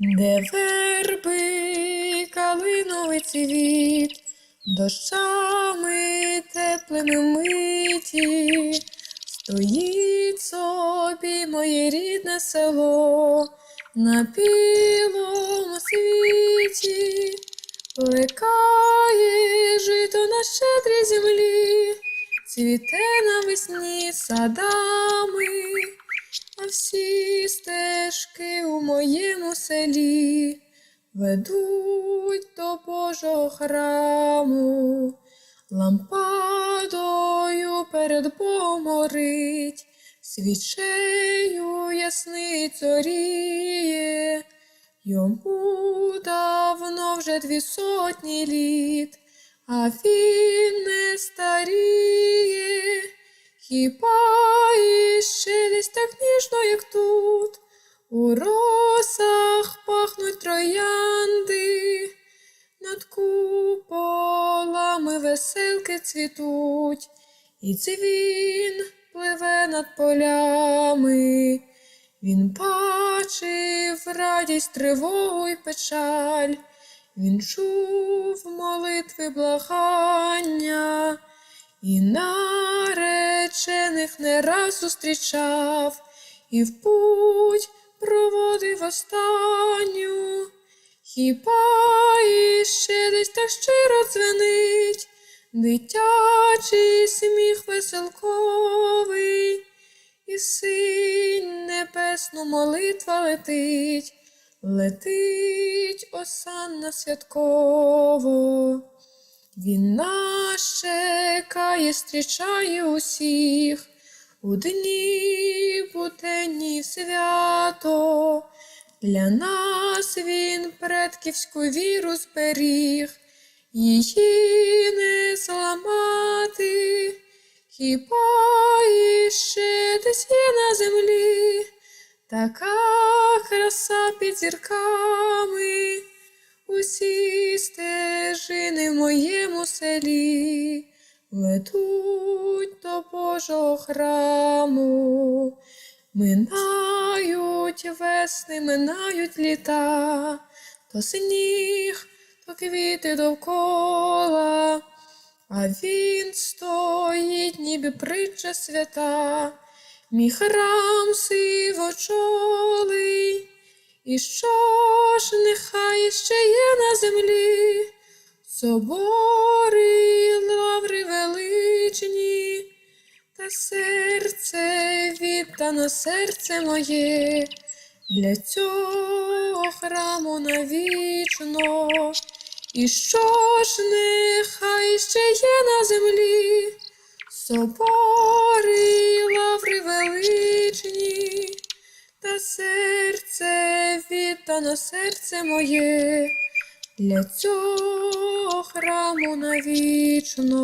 Де верби калиновий цвіт, дощами теплими миті, стоїть собі моє рідне село на білому світі, плекає жито на щедрій землі, цвіте навесні садами. А всі стежки у моєму селі ведуть до Божого храму, лампадою перед Богом горить, свічею ясний зоріє, йому давно вже дві сотні літ, а він не старіє. Хіба іще десь так ніжно, як тут, у росах пахнуть троянди, над куполами веселки цвітуть, і дзвін пливе над полями. Він бачив радість, тривогу й печаль, він чув молитви благання. І наречених не раз зустрічав, і в путь проводив останню. Хіба іще десь так щиро дзвенить дитячий сміх веселковий, і синь небесну молитва летить, летить осанна святково. Він нас чекає, зустрічає усіх у дні буденні свято. Для нас він предківську віру зберіг, її не зламати, хіба іще десь є на землі така краса під зірками. Усі стежини в моєму селі ведуть до Божого храму, минають весни, минають літа, то сніг, то квіти довкола, а він стоїть, ніби притча свята, мій храм сивочолий. І що ж нехай ще є на землі, собори, лаври величні, та серце віддано серце моє. Для цього храму навічно. І що ж нехай ще є на землі, собори, віддано серце моє для цього храму навічно.